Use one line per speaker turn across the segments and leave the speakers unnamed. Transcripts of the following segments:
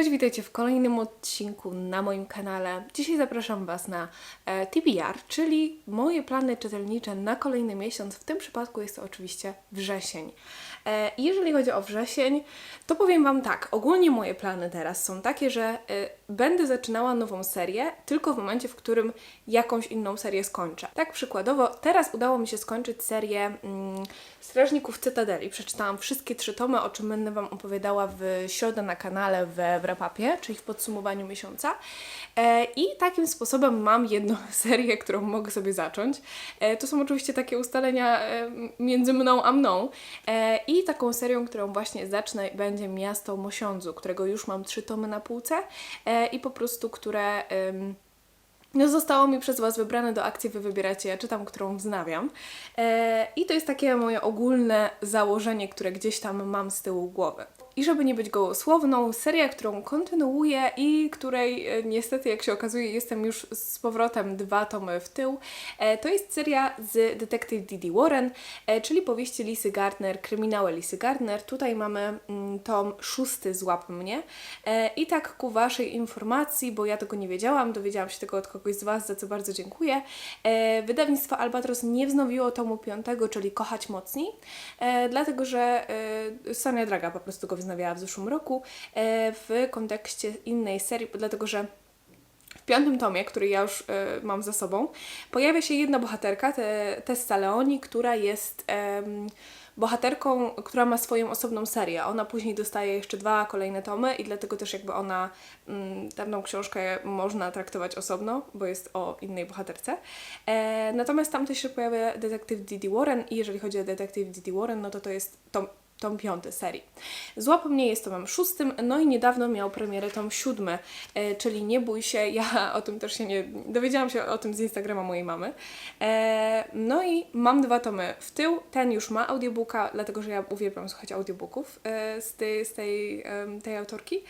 Cześć, witajcie w kolejnym odcinku na moim kanale. Dzisiaj zapraszam Was na e, TBR, czyli moje plany czytelnicze na kolejny miesiąc. W tym przypadku jest to oczywiście wrzesień. E, jeżeli chodzi o wrzesień, to powiem Wam tak, ogólnie moje plany teraz są takie, że e, będę zaczynała nową serię tylko w momencie, w którym jakąś inną serię skończę. Tak przykładowo, teraz udało mi się skończyć serię mm, Strażników Cytadeli. Przeczytałam wszystkie trzy tomy, o czym będę Wam opowiadała w środę na kanale we wrapapie, czyli w podsumowaniu miesiąca. E, I takim sposobem mam jedną serię, którą mogę sobie zacząć. E, to są oczywiście takie ustalenia e, między mną a mną. E, I taką serią, którą właśnie zacznę, będzie Miasto Mosiądzu, którego już mam trzy tomy na półce e, i po prostu, które... no zostało mi przez Was wybrane do akcji Wy wybieracie, ja czytam, którą wznawiam. E, I to jest takie moje ogólne założenie, które gdzieś tam mam z tyłu głowy. I żeby nie być gołosłowną, seria, którą kontynuuję i której e, niestety, jak się okazuje, jestem już z powrotem dwa tomy w tył, e, to jest seria z detektyw Didi Warren, e, czyli powieści Lisy Gardner, kryminały Lisy Gardner. Tutaj mamy mm, tom szósty Złap mnie. I tak ku Waszej informacji, bo ja tego nie wiedziałam, dowiedziałam się tego od kogoś z Was, za co bardzo dziękuję. Wydawnictwo Albatros nie wznowiło tomu piątego, czyli Kochać Mocniej, dlatego że Sonia Draga po prostu go wznawiała w zeszłym roku e, w kontekście innej serii, dlatego że w piątym tomie, który ja już e, mam za sobą, pojawia się jedna bohaterka, te, Tessa Leoni, która jest bohaterką, która ma swoją osobną serię. Ona później dostaje jeszcze dwa kolejne tomy i dlatego też jakby ona mm, tamtą książkę można traktować osobno, bo jest o innej bohaterce. E, natomiast tam też się pojawia detektyw Didi Warren i jeżeli chodzi o detektyw Didi Warren, no to to jest tom, tom piąty serii. Złap mnie jest tomem szóstym, no i niedawno miał premierę tom siódmy, e, czyli Nie bój się, ja o tym też się nie... dowiedziałam się o tym z Instagrama mojej mamy. E, no i mam dwa tomy w tył, ten już ma audiobooka, dlatego że ja uwielbiam słuchać audiobooków e, z, tej, z tej, em, tej autorki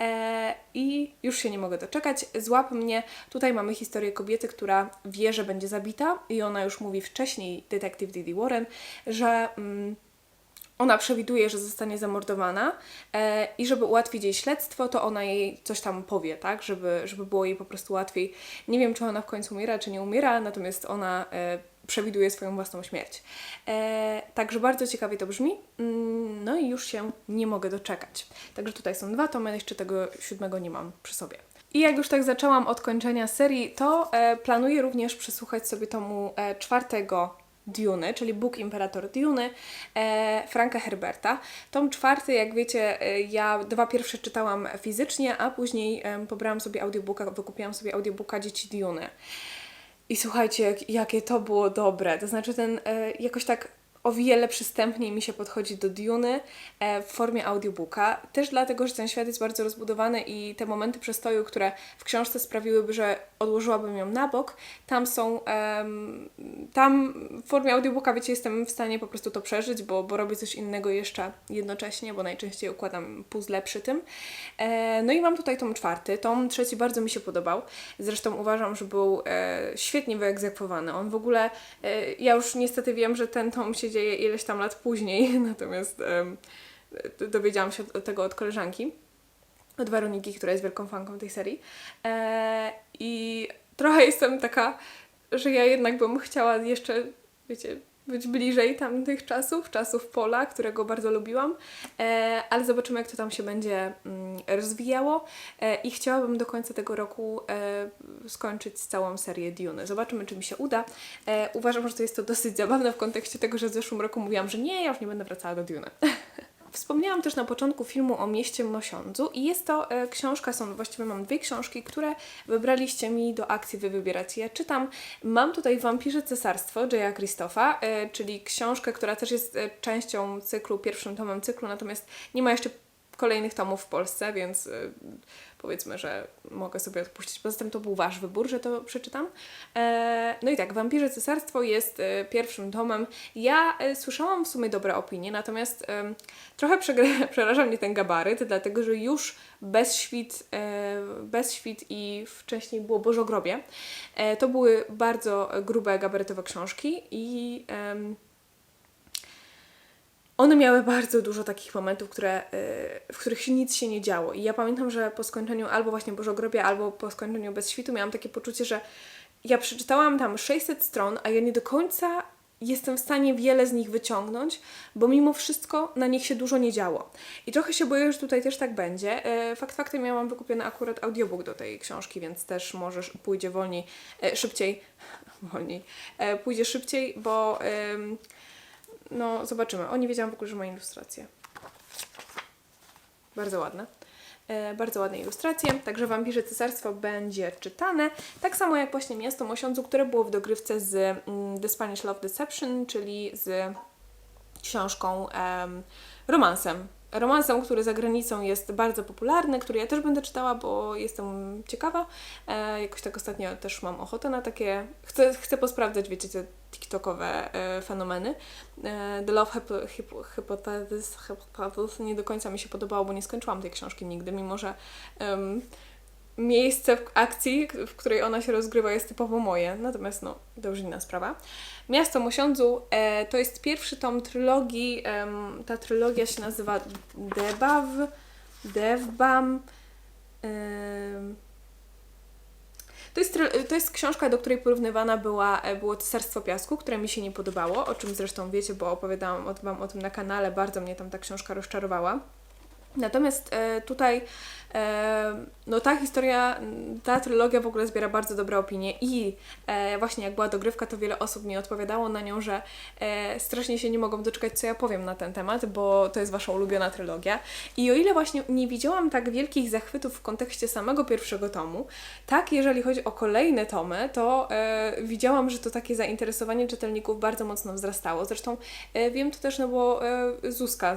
e, i już się nie mogę doczekać. Złap mnie, tutaj mamy historię kobiety, która wie, że będzie zabita i ona już mówi wcześniej, detektyw Didi Warren, że... Mm, ona przewiduje, że zostanie zamordowana e, i żeby ułatwić jej śledztwo, to ona jej coś tam powie, tak, żeby, żeby było jej po prostu łatwiej. Nie wiem, czy ona w końcu umiera, czy nie umiera, natomiast ona e, przewiduje swoją własną śmierć. E, także bardzo ciekawie to brzmi, Mm, no i już się nie mogę doczekać. Także tutaj są dwa tomy, jeszcze tego siódmego nie mam przy sobie. I jak już tak zaczęłam od kończenia serii, to e, planuję również przesłuchać sobie tomu e, czwartego Duny, czyli Bóg Imperator Duny, e, Franka Herberta. Tom czwarty, jak wiecie, e, ja dwa pierwsze czytałam fizycznie, a później e, pobrałam sobie audiobooka, wykupiłam sobie audiobooka Dzieci Duny. I słuchajcie, jak, jakie to było dobre. To znaczy, ten e, jakoś tak o wiele przystępniej mi się podchodzi do Duny e, w formie audiobooka. Też dlatego, że ten świat jest bardzo rozbudowany i te momenty przestoju, które w książce sprawiłyby, że odłożyłabym ją na bok, tam są. em, tam w formie audiobooka, wiecie, jestem w stanie po prostu to przeżyć, bo, bo robię coś innego jeszcze jednocześnie, bo najczęściej układam puzzle przy tym. E, no i mam tutaj tom czwarty. Tom trzeci bardzo mi się podobał. Zresztą uważam, że był e, świetnie wyegzekwowany. On w ogóle, e, ja już niestety wiem, że ten tom się dzieje ileś tam lat później, natomiast dowiedziałam się tego od koleżanki, od Weroniki, która jest wielką fanką tej serii. E, I trochę jestem taka, że ja jednak bym chciała jeszcze, wiecie, być bliżej tamtych czasów, czasów Pola, którego bardzo lubiłam, e, ale zobaczymy, jak to tam się będzie mm, rozwijało e, i chciałabym do końca tego roku e, skończyć całą serię Dune. Zobaczymy, czy mi się uda. Uważam, że to jest to dosyć zabawne w kontekście tego, że w zeszłym roku mówiłam, że nie, ja już nie będę wracała do Dune. Wspomniałam też na początku filmu o mieście Mosiądzu i jest to e, książka, są właściwie mam dwie książki, które wybraliście mi do akcji Wy wybieracie. Ja czytam, mam tutaj Wampirze Cesarstwo Jaya Christopha, e, czyli książkę, która też jest e, częścią cyklu, pierwszym tomem cyklu, natomiast nie ma jeszcze kolejnych tomów w Polsce, więc e, powiedzmy, że mogę sobie odpuścić. Poza tym to był Wasz wybór, że to przeczytam. E, no i tak, Wampirze Cesarstwo jest e, pierwszym tomem. Ja e, słyszałam w sumie dobre opinie, natomiast trochę przeraża mnie ten gabaryt, dlatego że już bez świt, e, bez świt i wcześniej było Bożogrobie. E, to były bardzo grube gabarytowe książki i one miały bardzo dużo takich momentów, które, y, w których się nic się nie działo. I ja pamiętam, że po skończeniu albo właśnie Bożogrobia, albo po skończeniu Bez Świtu miałam takie poczucie, że ja przeczytałam tam 600 stron, a ja nie do końca jestem w stanie wiele z nich wyciągnąć, bo mimo wszystko na nich się dużo nie działo. I trochę się boję, że tutaj też tak będzie. E, Fakt faktem, ja mam wykupiony akurat audiobook do tej książki, więc też możesz pójdzie wolniej, e, szybciej, wolniej, pójdzie szybciej, bo no zobaczymy. O, nie wiedziałam w ogóle, że ma ilustrację. Bardzo ładne. E, bardzo ładne ilustracje, także Wampirze Cesarstwo będzie czytane. Tak samo jak właśnie Miasto Mosiądzu, które było w dogrywce z mm, The Spanish Love Deception, czyli z książką, em, romansem. Romansem, który za granicą jest bardzo popularny, który ja też będę czytała, bo jestem ciekawa. E, jakoś tak ostatnio też mam ochotę na takie. Chcę, chcę posprawdzać, wiecie, te TikTokowe e, fenomeny. E, The Love Hypo- Hypo- Hypothesis, Hypothesis nie do końca mi się podobało, bo nie skończyłam tej książki nigdy, mimo że. em, miejsce w akcji, w której ona się rozgrywa, jest typowo moje. Natomiast no, to już inna sprawa. Miasto Mosiądzu e, to jest pierwszy tom trylogii. em, ta trylogia się nazywa Debav, Devbam. em, to jest, to jest książka, do której porównywana była, e, było Cesarstwo Piasku, które mi się nie podobało, o czym zresztą wiecie, bo opowiadałam Wam o tym na kanale, bardzo mnie tam ta książka rozczarowała. Natomiast e, tutaj e, no ta historia, ta trylogia w ogóle zbiera bardzo dobre opinie i e, właśnie jak była dogrywka, to wiele osób mi odpowiadało na nią, że e, strasznie się nie mogą doczekać, co ja powiem na ten temat, bo to jest Wasza ulubiona trylogia. I o ile właśnie nie widziałam tak wielkich zachwytów w kontekście samego pierwszego tomu, tak jeżeli chodzi o kolejne tomy, to e, widziałam, że to takie zainteresowanie czytelników bardzo mocno wzrastało. Zresztą wiem to też, no bo Zuzka,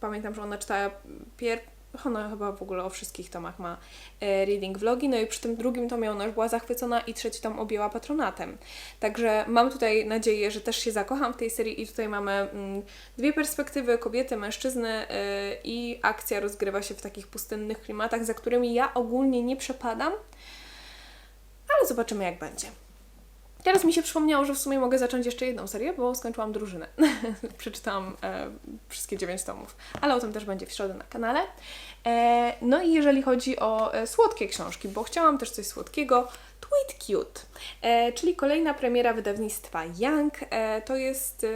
pamiętam, że ona czytała pier... Ona chyba w ogóle o wszystkich tomach ma e, reading vlogi, no i przy tym drugim tomie ona już była zachwycona i trzeci tom objęła patronatem. Także mam tutaj nadzieję, że też się zakocham w tej serii i tutaj mamy mm, dwie perspektywy, kobiety, mężczyzny e, i akcja rozgrywa się w takich pustynnych klimatach, za którymi ja ogólnie nie przepadam, ale zobaczymy jak będzie. Teraz mi się przypomniało, że w sumie mogę zacząć jeszcze jedną serię, bo skończyłam drużynę. Przeczytałam e, wszystkie dziewięć tomów, ale o tym też będzie w środę na kanale. E, no i jeżeli chodzi o e, słodkie książki, bo chciałam też coś słodkiego, Tweet Cute, e, czyli kolejna premiera wydawnictwa Young. E, to jest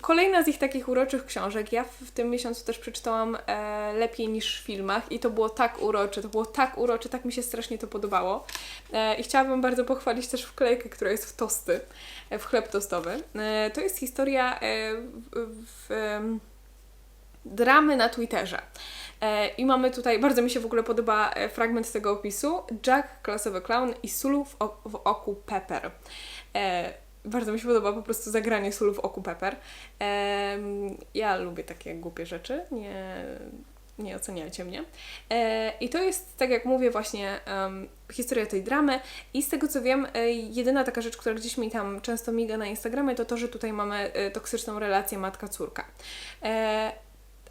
kolejna z ich takich uroczych książek. Ja w, tym miesiącu też przeczytałam e, lepiej niż w filmach i to było tak urocze, to było tak urocze, tak mi się strasznie to podobało. E, I chciałabym bardzo pochwalić też wklejkę, która jest w tosty, e, w chleb tostowy. E, to jest historia e, w, w, dramy na Twitterze. E, I mamy tutaj, bardzo mi się w ogóle podoba e, fragment tego opisu. Jack, klasowy clown i Sulu w, w oku Pepper. E, bardzo mi się podoba po prostu zagranie Sulu w oku Pepper. Em, ja lubię takie głupie rzeczy, nie, nie oceniajcie mnie. E, I to jest, tak jak mówię, właśnie em, historia tej dramy. I z tego co wiem, e, jedyna taka rzecz, która gdzieś mi tam często miga na Instagramie, to to, że tutaj mamy e, toksyczną relację matka-córka. E,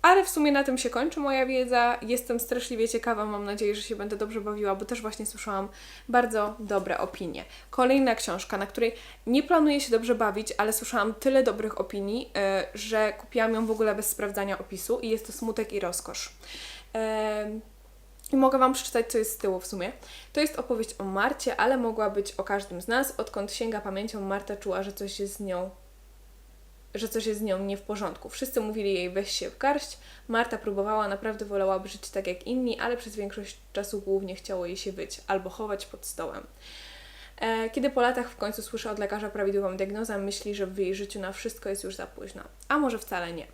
ale w sumie na tym się kończy moja wiedza. Jestem straszliwie ciekawa, mam nadzieję, że się będę dobrze bawiła, bo też właśnie słyszałam bardzo dobre opinie. Kolejna książka, na której nie planuję się dobrze bawić, ale słyszałam tyle dobrych opinii, e, że kupiłam ją w ogóle bez sprawdzania opisu i jest to Smutek i Rozkosz. Em, i mogę Wam przeczytać, co jest z tyłu w sumie. To jest opowieść o Marcie, ale mogła być o każdym z nas. Odkąd sięga pamięcią, Marta czuła, że coś jest z nią że coś jest z nią nie w porządku. Wszyscy mówili jej weź się w garść. Marta próbowała, naprawdę wolałaby żyć tak jak inni, ale przez większość czasu głównie chciało jej się być albo chować pod stołem. E, Kiedy po latach w końcu słyszy od lekarza prawidłową diagnozę, myśli, że w jej życiu na wszystko jest już za późno. A może wcale nie.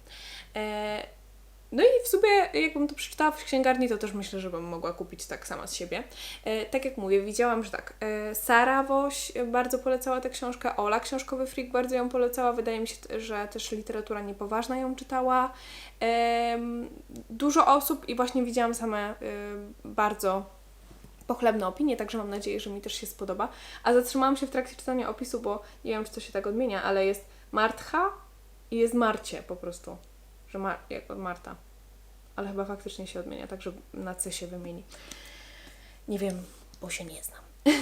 E, No i w sumie, jakbym to przeczytała w księgarni, to też myślę, że bym mogła kupić tak sama z siebie. E, tak jak mówię, widziałam, że tak, e, Sara Woś e, bardzo polecała tę książkę, Ola Książkowy Freak bardzo ją polecała, wydaje mi się, że też literatura niepoważna ją czytała. Em, dużo osób i właśnie widziałam same e, bardzo pochlebne opinie, także mam nadzieję, że mi też się spodoba. A zatrzymałam się w trakcie czytania opisu, bo nie wiem, czy to się tak odmienia, ale jest Martcha i jest Marcie po prostu. Że Mar- jak od Marta. Ale chyba faktycznie się odmienia, także na C się wymieni. Nie wiem, bo się nie znam.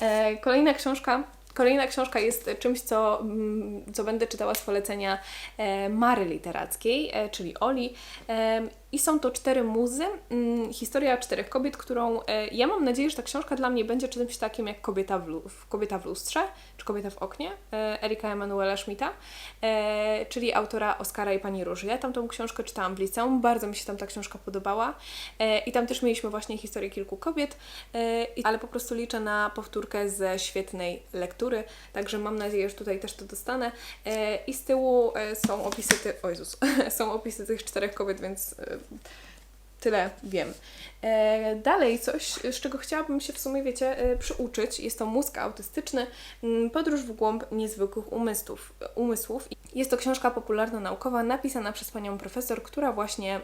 E, Kolejna książka Kolejna książka jest czymś, co, mm, co będę czytała z polecenia e, Mary Literackiej, e, czyli Oli. E, I są to cztery muzy. mm, Historia czterech kobiet, którą ja mam nadzieję, że ta książka dla mnie będzie czymś takim jak Kobieta w, Kobieta w lustrze, czy Kobieta w oknie Erika Emanuela Schmidta, czyli autora Oskara i Pani Róży. Ja tam tą książkę czytałam w liceum, bardzo mi się tam ta książka podobała i tam też mieliśmy właśnie historię kilku kobiet, ale po prostu liczę na powtórkę ze świetnej lektury, także mam nadzieję, że tutaj też to dostanę. E, I z tyłu e, są opisy, ty- Jezus, są opisy tych czterech kobiet, więc e, tyle wiem. E, dalej coś, z czego chciałabym się w sumie, wiecie, e, przyuczyć. Jest to mózg autystyczny, podróż w głąb niezwykłych umysłów. umysłów. Jest to książka popularno-naukowa napisana przez panią profesor, która właśnie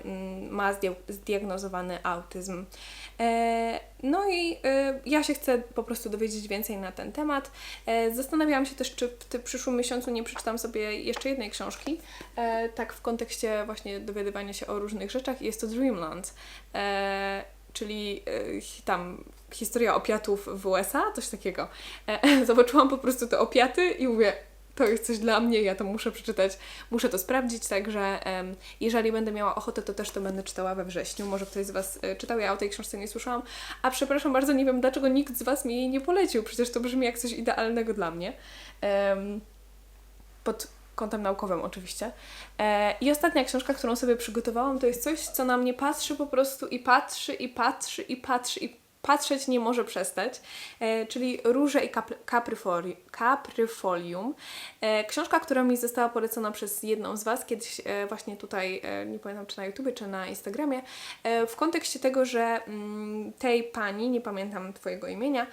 ma zdia- zdiagnozowany autyzm. E, no i ja się chcę po prostu dowiedzieć więcej na ten temat. Zastanawiałam się też, czy w tym przyszłym miesiącu nie przeczytam sobie jeszcze jednej książki, tak w kontekście właśnie dowiadywania się o różnych rzeczach. Jest to Dreamland, czyli e, tam historia opiatów w USA, coś takiego. E, zobaczyłam po prostu te opiaty i mówię, to jest coś dla mnie, ja to muszę przeczytać, muszę to sprawdzić, także jeżeli będę miała ochotę, to też to będę czytała we wrześniu. Może ktoś z Was e, czytał, ja o tej książce nie słyszałam. A przepraszam bardzo, nie wiem dlaczego nikt z Was mi jej nie polecił, przecież to brzmi jak coś idealnego dla mnie. Pod kątem naukowym oczywiście. E, I ostatnia książka, którą sobie przygotowałam, to jest coś, co na mnie patrzy po prostu i patrzy, i patrzy, i patrzy, i patrzeć nie może przestać, e, czyli Róże i kapry, kapryfoli, Kapryfolium. E, książka, która mi została polecona przez jedną z Was kiedyś e, właśnie tutaj, nie pamiętam czy na YouTubie, czy na Instagramie, w kontekście tego, że mm, tej pani, nie pamiętam Twojego imienia,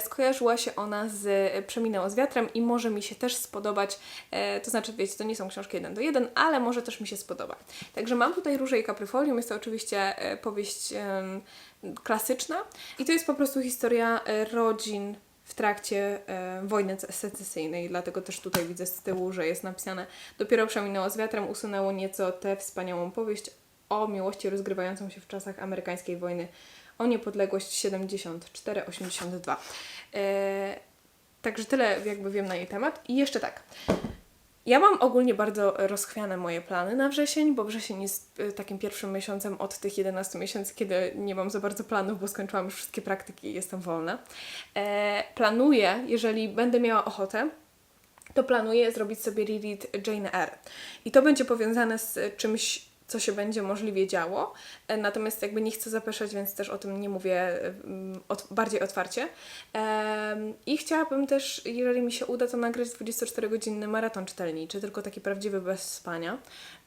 skojarzyła się ona z Przeminęło z wiatrem i może mi się też spodobać, to znaczy wiecie, to nie są książki jeden do jeden, ale może też mi się spodoba. Także mam tutaj Róże i Kapryfolium, jest to oczywiście powieść klasyczna i to jest po prostu historia e, rodzin w trakcie e, wojny ce- secesyjnej, dlatego też tutaj widzę z tyłu, że jest napisane dopiero przeminęło z wiatrem, usunęło nieco tę wspaniałą powieść o miłości rozgrywającą się w czasach amerykańskiej wojny o niepodległość 74-82. E, także tyle jakby wiem na jej temat. I jeszcze tak. Ja mam ogólnie bardzo rozchwiane moje plany na wrzesień, bo wrzesień jest y, takim pierwszym miesiącem od tych 11 miesięcy, kiedy nie mam za bardzo planów, bo skończyłam już wszystkie praktyki i jestem wolna. E, planuję, jeżeli będę miała ochotę, to planuję zrobić sobie reread Jane Eyre. I to będzie powiązane z czymś, co się będzie możliwie działo. E, Natomiast jakby nie chcę zapeszać, więc też o tym nie mówię mm, ot- bardziej otwarcie. I chciałabym też, jeżeli mi się uda, to nagrać 24-godzinny maraton czytelniczy, tylko taki prawdziwy bez spania.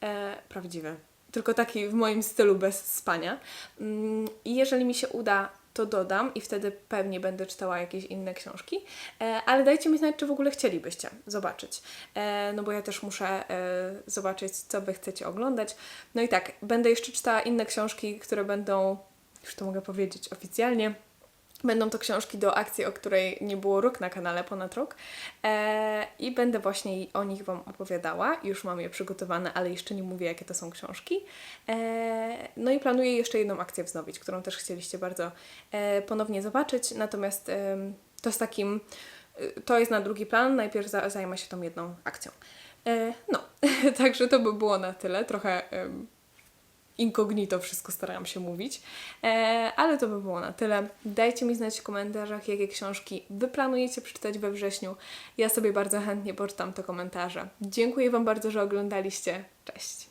E, prawdziwy. Tylko taki w moim stylu bez spania. Mm, I jeżeli mi się uda, to dodam i wtedy pewnie będę czytała jakieś inne książki. E, ale dajcie mi znać, czy w ogóle chcielibyście zobaczyć. E, no bo ja też muszę e, zobaczyć, co Wy chcecie oglądać. No i tak, będę jeszcze czytała inne książki, które będą, już to mogę powiedzieć oficjalnie, Będą to książki do akcji, o której nie było rok na kanale, ponad rok. E, I będę właśnie o nich Wam opowiadała. Już mam je przygotowane, ale jeszcze nie mówię, jakie to są książki. E, no i planuję jeszcze jedną akcję wznowić, którą też chcieliście bardzo e, ponownie zobaczyć. Natomiast em, to z takim, y, to jest na drugi plan. Najpierw za, zajmę się tą jedną akcją. E, no, także to by było na tyle. Trochę em, incognito wszystko starałam się mówić, e, ale to by było na tyle. Dajcie mi znać w komentarzach, jakie książki Wy planujecie przeczytać we wrześniu. Ja sobie bardzo chętnie poczytam te komentarze. Dziękuję Wam bardzo, że oglądaliście. Cześć!